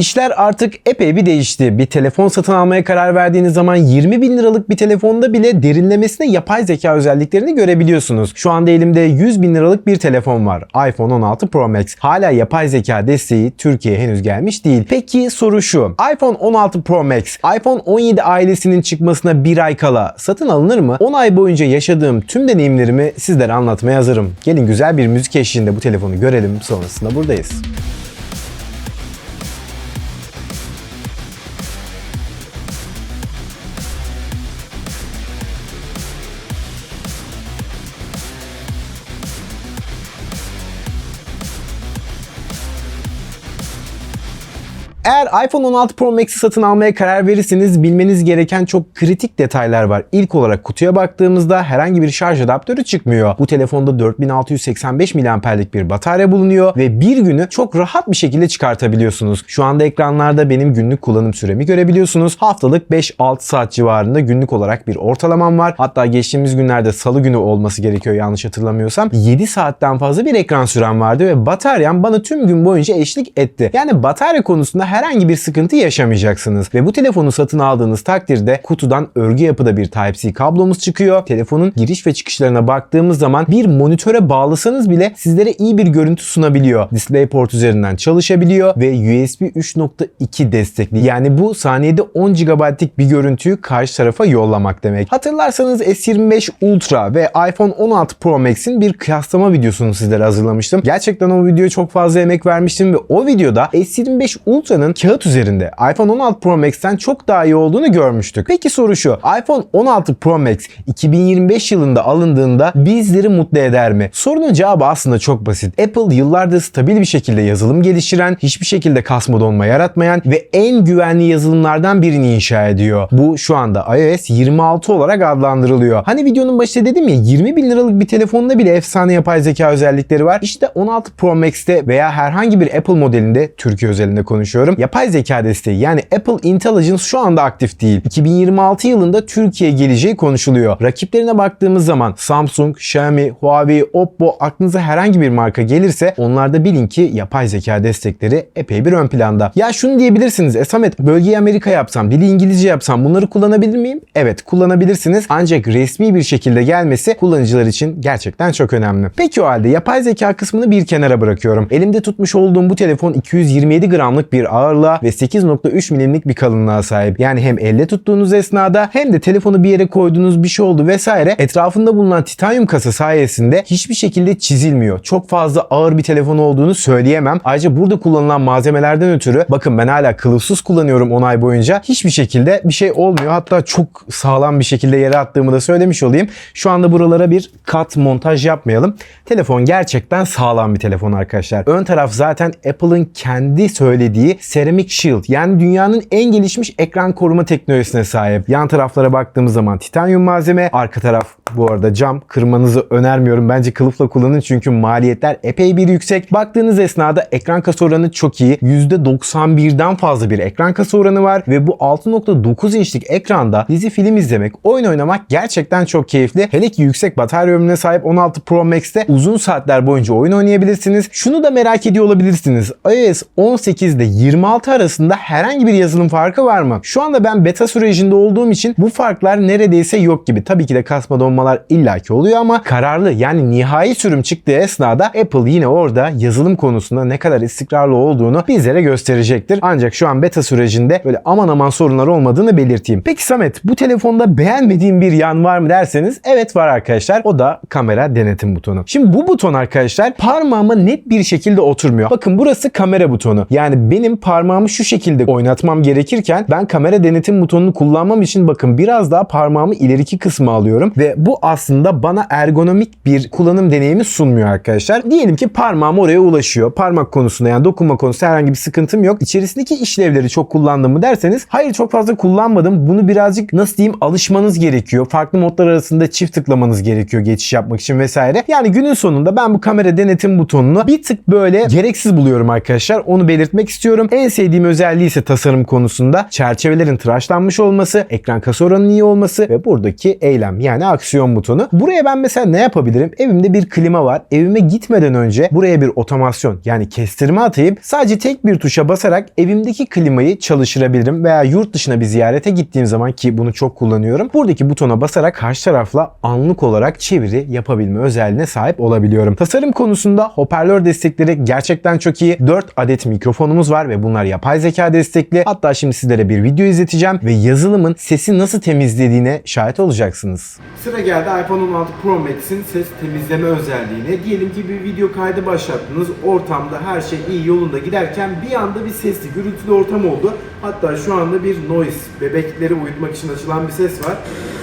İşler artık epey bir değişti. Bir telefon satın almaya karar verdiğiniz zaman 20 bin liralık bir telefonda bile derinlemesine yapay zeka özelliklerini görebiliyorsunuz. Şu anda elimde 100 bin liralık bir telefon var. iPhone 16 Pro Max. Hala yapay zeka desteği Türkiye'ye henüz gelmiş değil. Peki soru şu. iPhone 16 Pro Max, iPhone 17 ailesinin çıkmasına bir ay kala satın alınır mı? 10 ay boyunca yaşadığım tüm deneyimlerimi sizlere anlatmaya hazırım. Gelin güzel bir müzik eşliğinde bu telefonu görelim. Sonrasında buradayız. Eğer iPhone 16 Pro Max'i satın almaya karar verirseniz bilmeniz gereken çok kritik detaylar var. İlk olarak kutuya baktığımızda herhangi bir şarj adaptörü çıkmıyor. Bu telefonda 4685 mAh'lik bir batarya bulunuyor ve bir günü çok rahat bir şekilde çıkartabiliyorsunuz. Şu anda ekranlarda benim günlük kullanım süremi görebiliyorsunuz. Haftalık 5-6 saat civarında günlük olarak bir ortalamam var. Hatta geçtiğimiz günlerde salı günü olması gerekiyor yanlış hatırlamıyorsam. 7 saatten fazla bir ekran sürem vardı ve bataryam bana tüm gün boyunca eşlik etti. Yani batarya konusunda herhangi bir sıkıntı yaşamayacaksınız. Ve bu telefonu satın aldığınız takdirde kutudan örgü yapıda bir Type-C kablomuz çıkıyor. Telefonun giriş ve çıkışlarına baktığımız zaman bir monitöre bağlasanız bile sizlere iyi bir görüntü sunabiliyor. DisplayPort üzerinden çalışabiliyor ve USB 3.2 destekli. Yani bu saniyede 10 GB'lik bir görüntüyü karşı tarafa yollamak demek. Hatırlarsanız S25 Ultra ve iPhone 16 Pro Max'in bir kıyaslama videosunu sizlere hazırlamıştım. Gerçekten o videoya çok fazla emek vermiştim ve o videoda S25 Ultra'nın kağıt üzerinde iPhone 16 Pro Max'ten çok daha iyi olduğunu görmüştük. Peki soru şu. iPhone 16 Pro Max 2025 yılında alındığında bizleri mutlu eder mi? Sorunun cevabı aslında çok basit. Apple yıllardır stabil bir şekilde yazılım geliştiren, hiçbir şekilde kasma donma yaratmayan ve en güvenli yazılımlardan birini inşa ediyor. Bu şu anda iOS 26 olarak adlandırılıyor. Hani videonun başında dedim ya 20 bin liralık bir telefonda bile efsane yapay zeka özellikleri var. İşte 16 Pro Max'te veya herhangi bir Apple modelinde Türkiye özelinde konuşuyorum. Yapay zeka desteği yani Apple Intelligence şu anda aktif değil. 2026 yılında Türkiye'ye geleceği konuşuluyor. Rakiplerine baktığımız zaman Samsung, Xiaomi, Huawei, Oppo aklınıza herhangi bir marka gelirse onlarda bilin ki yapay zeka destekleri epey bir ön planda. Ya şunu diyebilirsiniz. E Samet bölgeyi Amerika yapsam, dili İngilizce yapsam bunları kullanabilir miyim? Evet kullanabilirsiniz. Ancak resmi bir şekilde gelmesi kullanıcılar için gerçekten çok önemli. Peki o halde yapay zeka kısmını bir kenara bırakıyorum. Elimde tutmuş olduğum bu telefon 227 gramlık bir ağırlığa ve 8.3 milimlik bir kalınlığa sahip. Yani hem elle tuttuğunuz esnada hem de telefonu bir yere koyduğunuz bir şey oldu vesaire etrafında bulunan titanyum kasa sayesinde hiçbir şekilde çizilmiyor. Çok fazla ağır bir telefon olduğunu söyleyemem. Ayrıca burada kullanılan malzemelerden ötürü bakın ben hala kılıfsız kullanıyorum 10 ay boyunca. Hiçbir şekilde bir şey olmuyor. Hatta çok sağlam bir şekilde yere attığımı da söylemiş olayım. Şu anda buralara bir kat montaj yapmayalım. Telefon gerçekten sağlam bir telefon arkadaşlar. Ön taraf zaten Apple'ın kendi söylediği Ceramic Shield yani dünyanın en gelişmiş ekran koruma teknolojisine sahip. Yan taraflara baktığımız zaman titanyum malzeme, arka taraf bu arada cam kırmanızı önermiyorum. Bence kılıfla kullanın çünkü maliyetler epey bir yüksek. Baktığınız esnada ekran kasa oranı çok iyi. %91'den fazla bir ekran kasa oranı var ve bu 6.9 inçlik ekranda dizi film izlemek, oyun oynamak gerçekten çok keyifli. Hele ki yüksek batarya ömrüne sahip 16 Pro Max'te uzun saatler boyunca oyun oynayabilirsiniz. Şunu da merak ediyor olabilirsiniz. iOS 18 ile 26 arasında herhangi bir yazılım farkı var mı? Şu anda ben beta sürecinde olduğum için bu farklar neredeyse yok gibi. Tabii ki de kasma donmalar illaki oluyor ama kararlı yani nihai sürüm çıktığı esnada Apple yine orada yazılım konusunda ne kadar istikrarlı olduğunu bizlere gösterecektir. Ancak şu an beta sürecinde böyle aman aman sorunlar olmadığını belirteyim. Peki Samet bu telefonda beğenmediğin bir yan var mı derseniz evet var arkadaşlar. O da kamera denetim butonu. Şimdi bu buton arkadaşlar parmağıma net bir şekilde oturmuyor. Bakın burası kamera butonu. Yani benim parmağımı şu şekilde oynatmam gerekirken ben kamera denetim butonunu kullanmam için bakın biraz daha parmağımı ileriki kısma alıyorum ve bu aslında bana ergonomik bir kullanım deneyimi sunmuyor arkadaşlar. Diyelim ki parmağım oraya ulaşıyor. Parmak konusunda yani dokunma konusunda herhangi bir sıkıntım yok. İçerisindeki işlevleri çok kullandım mı derseniz hayır çok fazla kullanmadım. Bunu birazcık nasıl diyeyim alışmanız gerekiyor. Farklı modlar arasında çift tıklamanız gerekiyor geçiş yapmak için vesaire. Yani günün sonunda ben bu kamera denetim butonunu bir tık böyle gereksiz buluyorum arkadaşlar. Onu belirtmek istiyorum. En sevdiğim özelliği ise tasarım konusunda çerçevelerin tıraşlanmış olması, ekran kasa oranının iyi olması ve buradaki eylem yani aksiyon butonu. Buraya ben mesela ne yapabilirim? Evimde bir klima var. Evime gitmeden önce buraya bir otomasyon yani kestirme atayıp sadece tek bir tuşa basarak evimdeki klimayı çalıştırabilirim veya yurt dışına bir ziyarete gittiğim zaman ki bunu çok kullanıyorum. Buradaki butona basarak karşı tarafla anlık olarak çeviri yapabilme özelliğine sahip olabiliyorum. Tasarım konusunda hoparlör destekleri gerçekten çok iyi. 4 adet mikrofonumuz var ve bunlar yapay zeka destekli. Hatta şimdi sizlere bir video izleteceğim ve yazılımın sesi nasıl temizlediğine şahit olacaksınız. Sıra geldi iPhone 16 Pro Max'in ses temizleme özelliğine. Diyelim ki bir video kaydı başlattınız. Ortamda her şey iyi yolunda giderken bir anda bir sesli, gürültülü ortam oldu. Hatta şu anda bir noise, bebekleri uyutmak için açılan bir ses var.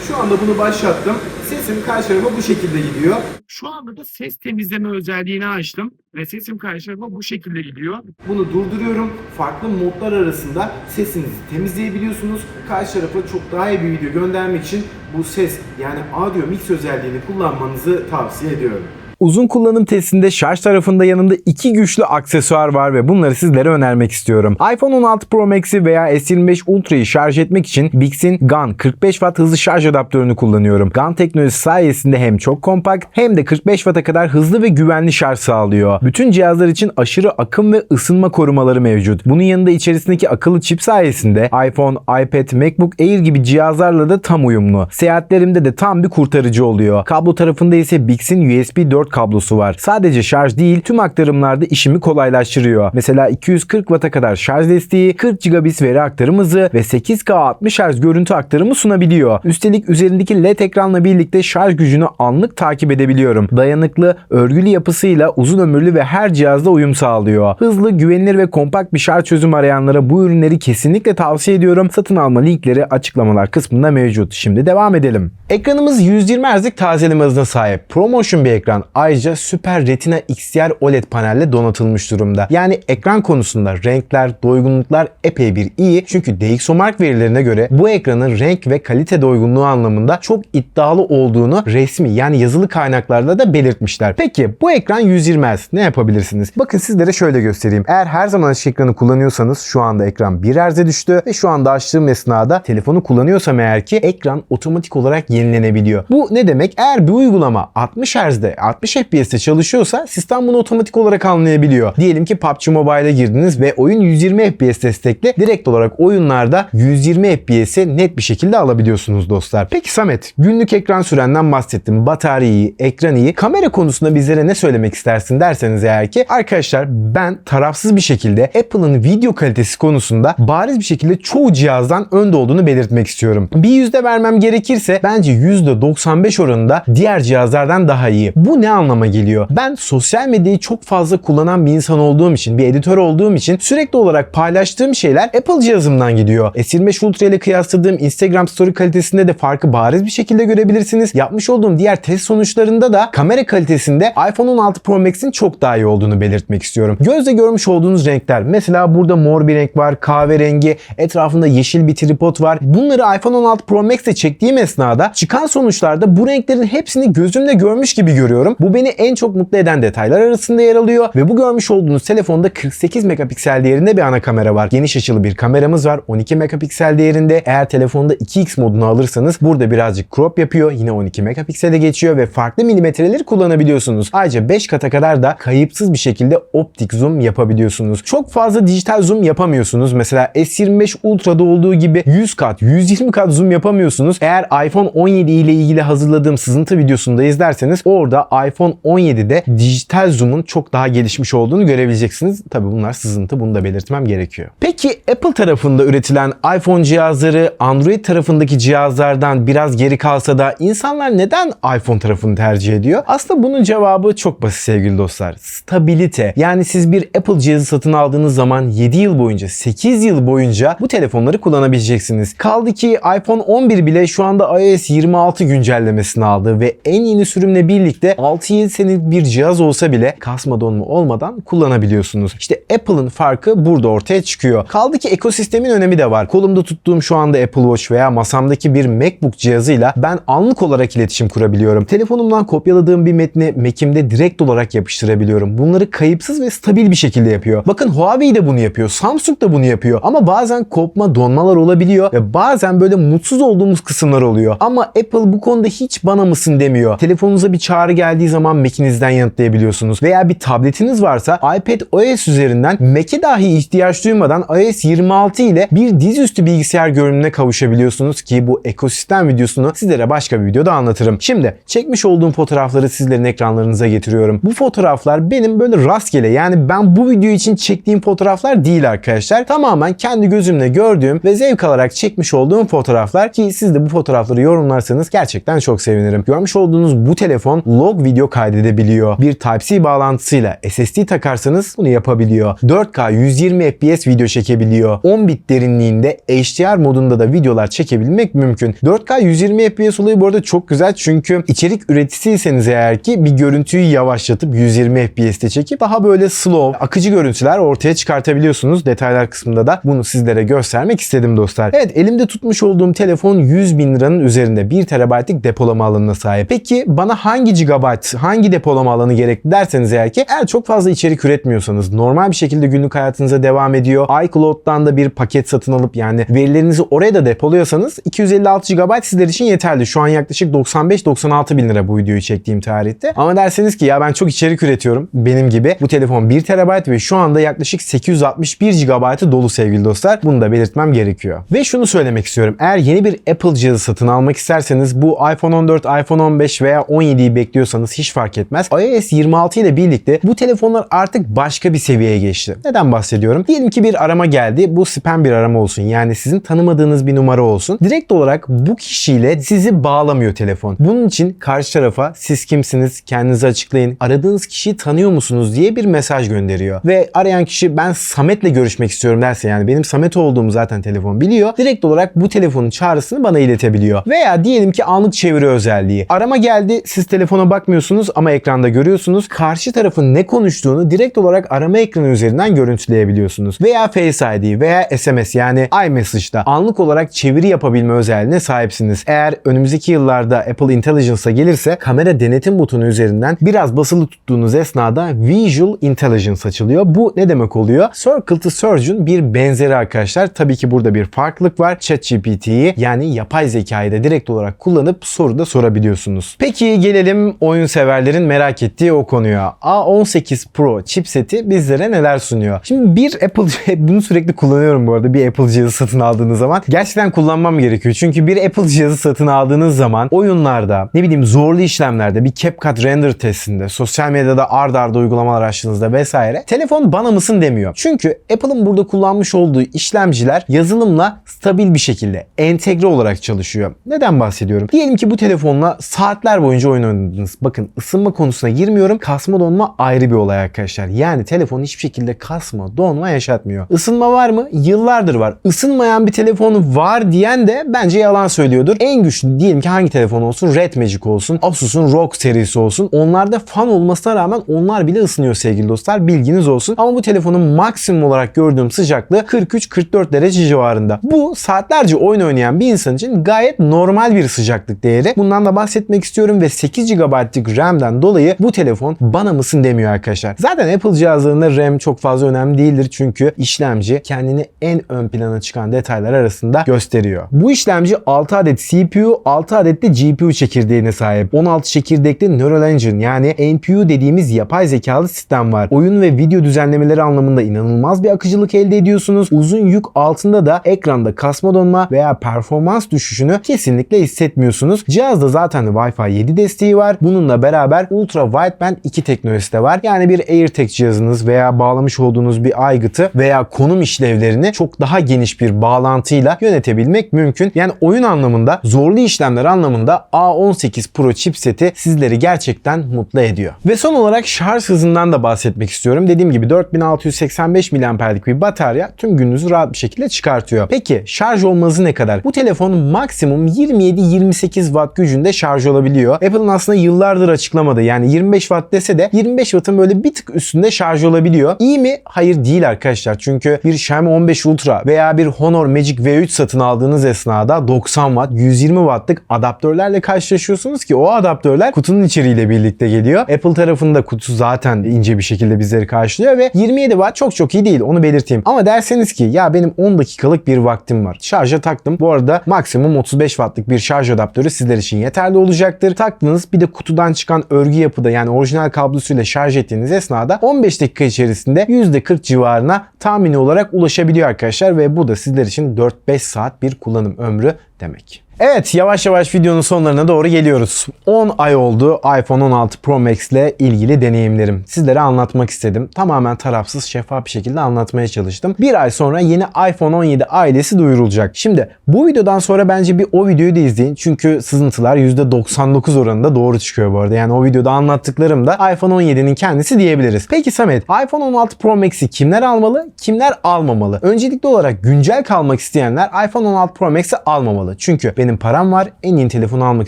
Şu anda bunu başlattım. Sesim karşı tarafa bu şekilde gidiyor. Şu anda da ses temizleme özelliğini açtım ve sesim karşı tarafa bu şekilde gidiyor. Bunu durduruyorum. Farklı modlar arasında sesinizi temizleyebiliyorsunuz. Karşı tarafa çok daha iyi bir video göndermek için bu ses yani audio mix özelliğini kullanmanızı tavsiye ediyorum. Uzun kullanım testinde şarj tarafında yanında iki güçlü aksesuar var ve bunları sizlere önermek istiyorum. iPhone 16 Pro Max'i veya S25 Ultra'yı şarj etmek için Bix'in GAN 45 Watt hızlı şarj adaptörünü kullanıyorum. GAN teknolojisi sayesinde hem çok kompakt hem de 45 Watt'a kadar hızlı ve güvenli şarj sağlıyor. Bütün cihazlar için aşırı akım ve ısınma korumaları mevcut. Bunun yanında içerisindeki akıllı çip sayesinde iPhone, iPad, MacBook Air gibi cihazlarla da tam uyumlu. Seyahatlerimde de tam bir kurtarıcı oluyor. Kablo tarafında ise Bix'in USB 4 kablosu var. Sadece şarj değil tüm aktarımlarda işimi kolaylaştırıyor. Mesela 240 Watt'a kadar şarj desteği, 40 GB veri aktarım hızı ve 8K 60 Hz görüntü aktarımı sunabiliyor. Üstelik üzerindeki LED ekranla birlikte şarj gücünü anlık takip edebiliyorum. Dayanıklı, örgülü yapısıyla uzun ömürlü ve her cihazda uyum sağlıyor. Hızlı, güvenilir ve kompakt bir şarj çözüm arayanlara bu ürünleri kesinlikle tavsiye ediyorum. Satın alma linkleri açıklamalar kısmında mevcut. Şimdi devam edelim. Ekranımız 120 Hz'lik tazeleme hızına sahip. ProMotion bir ekran. Ayrıca Super Retina XDR OLED panelle donatılmış durumda. Yani ekran konusunda renkler, doygunluklar epey bir iyi. Çünkü DxOMark verilerine göre bu ekranın renk ve kalite doygunluğu anlamında çok iddialı olduğunu resmi yani yazılı kaynaklarda da belirtmişler. Peki bu ekran 120 Hz. Ne yapabilirsiniz? Bakın sizlere şöyle göstereyim. Eğer her zaman açık ekranı kullanıyorsanız şu anda ekran 1 Hz'e düştü ve şu anda açtığım esnada telefonu kullanıyorsam eğer ki ekran otomatik olarak yenilenebiliyor. Bu ne demek? Eğer bir uygulama 60 Hz'de 60 FPS'te çalışıyorsa sistem bunu otomatik olarak anlayabiliyor. Diyelim ki PUBG Mobile'a girdiniz ve oyun 120 FPS destekli. Direkt olarak oyunlarda 120 FPS'i net bir şekilde alabiliyorsunuz dostlar. Peki Samet, günlük ekran sürenden bahsettim. Batarya iyi, ekran iyi. Kamera konusunda bizlere ne söylemek istersin derseniz eğer ki arkadaşlar ben tarafsız bir şekilde Apple'ın video kalitesi konusunda bariz bir şekilde çoğu cihazdan önde olduğunu belirtmek istiyorum. Bir yüzde vermem gerekirse bence %95 oranında diğer cihazlardan daha iyi. Bu ne anlama geliyor? Ben sosyal medyayı çok fazla kullanan bir insan olduğum için, bir editör olduğum için sürekli olarak paylaştığım şeyler Apple cihazımdan gidiyor. S25 Ultra ile kıyasladığım Instagram story kalitesinde de farkı bariz bir şekilde görebilirsiniz. Yapmış olduğum diğer test sonuçlarında da kamera kalitesinde iPhone 16 Pro Max'in çok daha iyi olduğunu belirtmek istiyorum. Gözle görmüş olduğunuz renkler. Mesela burada mor bir renk var, kahverengi, etrafında yeşil bir tripod var. Bunları iPhone 16 Pro Max'te çektiğim esnada çıkan sonuçlarda bu renklerin hepsini gözümle görmüş gibi görüyorum. Bu beni en çok mutlu eden detaylar arasında yer alıyor ve bu görmüş olduğunuz telefonda 48 megapiksel değerinde bir ana kamera var. Geniş açılı bir kameramız var. 12 megapiksel değerinde. Eğer telefonda 2x modunu alırsanız burada birazcık crop yapıyor. Yine 12 megapiksele geçiyor ve farklı milimetreleri kullanabiliyorsunuz. Ayrıca 5 kata kadar da kayıpsız bir şekilde optik zoom yapabiliyorsunuz. Çok fazla dijital zoom yapamıyorsunuz. Mesela S25 Ultra'da olduğu gibi 100 kat, 120 kat zoom yapamıyorsunuz. Eğer iPhone 17 ile ilgili hazırladığım sızıntı videosunu da izlerseniz orada iPhone 17'de dijital zoom'un çok daha gelişmiş olduğunu görebileceksiniz. Tabi bunlar sızıntı bunu da belirtmem gerekiyor. Peki Apple tarafında üretilen iPhone cihazları Android tarafındaki cihazlardan biraz geri kalsa da insanlar neden iPhone tarafını tercih ediyor? Aslında bunun cevabı çok basit sevgili dostlar. Stabilite. Yani siz bir Apple cihazı satın aldığınız zaman 7 yıl boyunca, 8 yıl boyunca bu telefonları kullanabileceksiniz. Kaldı ki iPhone 11 bile şu anda iOS 26 güncellemesini aldı ve en yeni sürümle birlikte 6 6-7 senelik bir cihaz olsa bile kasma donma olmadan kullanabiliyorsunuz. İşte Apple'ın farkı burada ortaya çıkıyor. Kaldı ki ekosistemin önemi de var. Kolumda tuttuğum şu anda Apple Watch veya masamdaki bir MacBook cihazıyla ben anlık olarak iletişim kurabiliyorum. Telefonumdan kopyaladığım bir metni Mac'imde direkt olarak yapıştırabiliyorum. Bunları kayıpsız ve stabil bir şekilde yapıyor. Bakın Huawei de bunu yapıyor. Samsung da bunu yapıyor. Ama bazen kopma, donmalar olabiliyor ve bazen böyle mutsuz olduğumuz kısımlar oluyor. Ama Apple bu konuda hiç bana mısın demiyor. Telefonunuza bir çağrı geldiği zaman Mac'inizden yanıtlayabiliyorsunuz. Veya bir tabletiniz varsa iPad OS üzerinden Mac'e dahi ihtiyaç duymadan iOS 26 ile bir dizüstü bilgisayar görünümüne kavuşabiliyorsunuz ki bu ekosistem videosunu sizlere başka bir videoda anlatırım. Şimdi çekmiş olduğum fotoğrafları sizlerin ekranlarınıza getiriyorum. Bu fotoğraflar benim böyle rastgele yani ben bu video için çektiğim fotoğraflar değil arkadaşlar. Tamamen kendi gözümle gördüğüm ve zevk alarak çekmiş olduğum fotoğraflar ki siz de bu fotoğrafları yorumlarsanız gerçekten çok sevinirim. Görmüş olduğunuz bu telefon log video kaydedebiliyor. Bir Type-C bağlantısıyla SSD takarsanız bunu yapabiliyor. 4K 120 FPS video çekebiliyor. 10 bit derinliğinde HDR modunda da videolar çekebilmek mümkün. 4K 120 FPS olayı bu arada çok güzel çünkü içerik üreticisiyseniz eğer ki bir görüntüyü yavaşlatıp 120 FPS'te çekip daha böyle slow, akıcı görüntüler ortaya çıkartabiliyorsunuz. Detaylar kısmında da bunu sizlere göstermek istedim dostlar. Evet elimde tutmuş olduğum telefon 100 bin liranın üzerinde 1 TB'lik depolama alanına sahip. Peki bana hangi gigabayt, hangi depolama alanı gerekli derseniz eğer ki eğer çok fazla içerik üretmiyorsanız normal bir şekilde günlük hayatınıza devam ediyor. iCloud'dan da bir paket satın alıp yani verilerinizi oraya da depoluyorsanız 256 GB sizler için yeterli. Şu an yaklaşık 95-96 bin lira bu videoyu çektiğim tarihte. Ama derseniz ki ya ben çok içerik üretiyorum benim gibi. Bu telefon 1 TB ve şu anda yaklaşık 861 GB'ı dolu sevgili dostlar. Bunu da belirtmem gerekiyor. Ve şunu söylemek istiyorum. Eğer yeni bir Apple cihazı satın almak isterseniz bu iPhone 14, iPhone 15 veya 17'yi bekliyorsanız hiç fark etmez. iOS 26 ile birlikte bu telefonlar artık başka bir seviyeye geçti. Neden bahsediyorum? Diyelim ki bir arama geldi. Bu spam bir arama olsun. Yani sizin tanımadığınız bir numara olsun. Direkt olarak bu kişiyle sizi bağlamıyor telefon. Bunun için karşı tarafa siz kimsiniz, kendinizi açıklayın, aradığınız kişiyi tanıyor musunuz diye bir mesaj gönderiyor. Ve arayan kişi ben Samet'le görüşmek istiyorum derse yani benim Samet olduğumu zaten telefon biliyor. Direkt olarak bu telefonun çağrısını bana iletebiliyor. Veya diyelim ki anlık çeviri özelliği. Arama geldi siz telefona bakmıyorsunuz ama ekranda görüyorsunuz. Karşı tarafın ne konuştuğunu direkt olarak arama ekranı üzerinden görüntüleyebiliyorsunuz. Veya Face ID veya SMS yani iMessage'da anlık olarak çeviri yapabilme özelliğine sahipsiniz. Eğer önümüzdeki yıllarda Apple Intelligence'a gelirse kamera denetim butonu üzerinden biraz basılı tuttuğunuz esnada Visual Intelligence açılıyor. Bu ne demek oluyor? Circle to Surgeon bir benzeri arkadaşlar. Tabii ki burada bir farklılık var. ChatGPT'yi yani yapay zekayı da direkt olarak kullanıp soru da sorabiliyorsunuz. Peki gelelim oyun severlerin merak ettiği o konuya. A18 Pro chipseti bizlere neler sunuyor? Şimdi bir Apple bunu sürekli kullanıyorum bu arada bir Apple cihazı satın aldığınız zaman. Gerçekten kullanmam gerekiyor. Çünkü bir Apple cihazı satın aldığınız zaman oyunlarda ne bileyim zorlu işlemlerde bir CapCut render testinde sosyal medyada ard arda uygulamalar açtığınızda vesaire telefon bana mısın demiyor. Çünkü Apple'ın burada kullanmış olduğu işlemciler yazılımla stabil bir şekilde entegre olarak çalışıyor. Neden bahsediyorum? Diyelim ki bu telefonla saatler boyunca oyun oynadınız. Bakın ısınma konusuna girmiyorum. Kasma donma ayrı bir olay arkadaşlar. Yani telefon hiçbir şekilde kasma donma yaşatmıyor. Isınma var mı? Yıllardır var. Isınmayan bir telefonu var diyen de bence yalan söylüyordur. En güçlü diyelim ki hangi telefon olsun? Red Magic olsun. Asus'un ROG serisi olsun. Onlarda fan olmasına rağmen onlar bile ısınıyor sevgili dostlar. Bilginiz olsun. Ama bu telefonun maksimum olarak gördüğüm sıcaklığı 43-44 derece civarında. Bu saatlerce oyun oynayan bir insan için gayet normal bir sıcaklık değeri. Bundan da bahsetmek istiyorum ve 8 GB'lık RAM'den dolayı bu telefon bana mısın demiyor arkadaşlar. Zaten Apple cihazlarında RAM çok fazla önemli değildir çünkü işlemci kendini en ön plana çıkan detaylar arasında gösteriyor. Bu işlemci 6 adet CPU, 6 adet de GPU çekirdeğine sahip. 16 çekirdekli Neural Engine yani NPU dediğimiz yapay zekalı sistem var. Oyun ve video düzenlemeleri anlamında inanılmaz bir akıcılık elde ediyorsunuz. Uzun yük altında da ekranda kasma donma veya performans düşüşünü kesinlikle hissetmiyorsunuz. Cihazda zaten Wi-Fi 7 desteği var. Bununla beraber Ultra Wideband 2 teknolojisi de var. Yani bir AirTag cihazınız veya bağlamış olduğunuz bir aygıtı veya konum işlevlerini çok daha geniş bir bağlantıyla yönetebilmek mümkün. Yani oyun anlamında, zorlu işlemler anlamında A18 Pro chipseti sizleri gerçekten mutlu ediyor. Ve son olarak şarj hızından da bahsetmek istiyorum. Dediğim gibi 4685 mAh'lik bir batarya tüm gününüzü rahat bir şekilde çıkartıyor. Peki şarj olması ne kadar? Bu telefon maksimum 27-28 watt gücünde şarj olabiliyor. Apple'ın aslında yıllardır sınır açıklamadı. Yani 25 watt dese de 25 wattın böyle bir tık üstünde şarj olabiliyor. İyi mi? Hayır değil arkadaşlar. Çünkü bir Xiaomi 15 Ultra veya bir Honor Magic V3 satın aldığınız esnada 90 watt, 120 wattlık adaptörlerle karşılaşıyorsunuz ki o adaptörler kutunun içeriğiyle birlikte geliyor. Apple tarafında kutu zaten ince bir şekilde bizleri karşılıyor ve 27 watt çok çok iyi değil onu belirteyim. Ama derseniz ki ya benim 10 dakikalık bir vaktim var. Şarja taktım. Bu arada maksimum 35 wattlık bir şarj adaptörü sizler için yeterli olacaktır. Taktınız bir de kutudan çıkan örgü yapıda yani orijinal kablosuyla şarj ettiğiniz esnada 15 dakika içerisinde %40 civarına tahmini olarak ulaşabiliyor arkadaşlar ve bu da sizler için 4-5 saat bir kullanım ömrü demek. Evet yavaş yavaş videonun sonlarına doğru geliyoruz. 10 ay oldu iPhone 16 Pro Max ile ilgili deneyimlerim. Sizlere anlatmak istedim. Tamamen tarafsız şeffaf bir şekilde anlatmaya çalıştım. Bir ay sonra yeni iPhone 17 ailesi duyurulacak. Şimdi bu videodan sonra bence bir o videoyu da izleyin. Çünkü sızıntılar %99 oranında doğru çıkıyor bu arada. Yani o videoda anlattıklarım da iPhone 17'nin kendisi diyebiliriz. Peki Samet iPhone 16 Pro Max'i kimler almalı, kimler almamalı? Öncelikli olarak güncel kalmak isteyenler iPhone 16 Pro Max'i almamalı. Çünkü benim param var, en yeni telefonu almak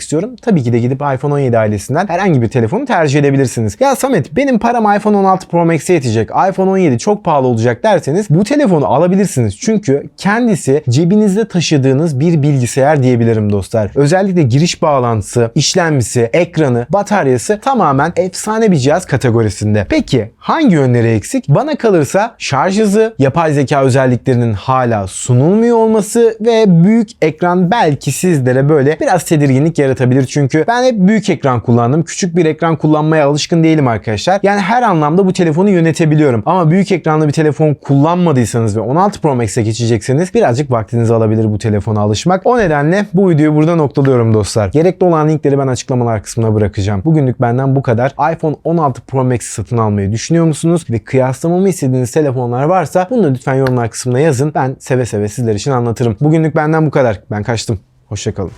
istiyorum. Tabii ki de gidip iPhone 17 ailesinden herhangi bir telefonu tercih edebilirsiniz. Ya Samet benim param iPhone 16 Pro Max'e yetecek. iPhone 17 çok pahalı olacak derseniz bu telefonu alabilirsiniz. Çünkü kendisi cebinizde taşıdığınız bir bilgisayar diyebilirim dostlar. Özellikle giriş bağlantısı, işlemcisi, ekranı, bataryası tamamen efsane bir cihaz kategorisinde. Peki hangi yönleri eksik? Bana kalırsa şarj hızı, yapay zeka özelliklerinin hala sunulmuyor olması ve büyük ekran belki sizlere böyle biraz tedirginlik yaratabilir. Çünkü ben hep büyük ekran kullandım. Küçük bir ekran kullanmaya alışkın değilim arkadaşlar. Yani her anlamda bu telefonu yönetebiliyorum. Ama büyük ekranlı bir telefon kullanmadıysanız ve 16 Pro Max'e geçecekseniz birazcık vaktinizi alabilir bu telefona alışmak. O nedenle bu videoyu burada noktalıyorum dostlar. Gerekli olan linkleri ben açıklamalar kısmına bırakacağım. Bugünlük benden bu kadar. iPhone 16 Pro Max'i satın almayı düşünüyor musunuz? Ve kıyaslamamı istediğiniz telefonlar varsa bunu lütfen yorumlar kısmına yazın. Ben seve seve sizler için anlatırım. Bugünlük benden bu kadar. Ben kaçtım. Hoşçakalın.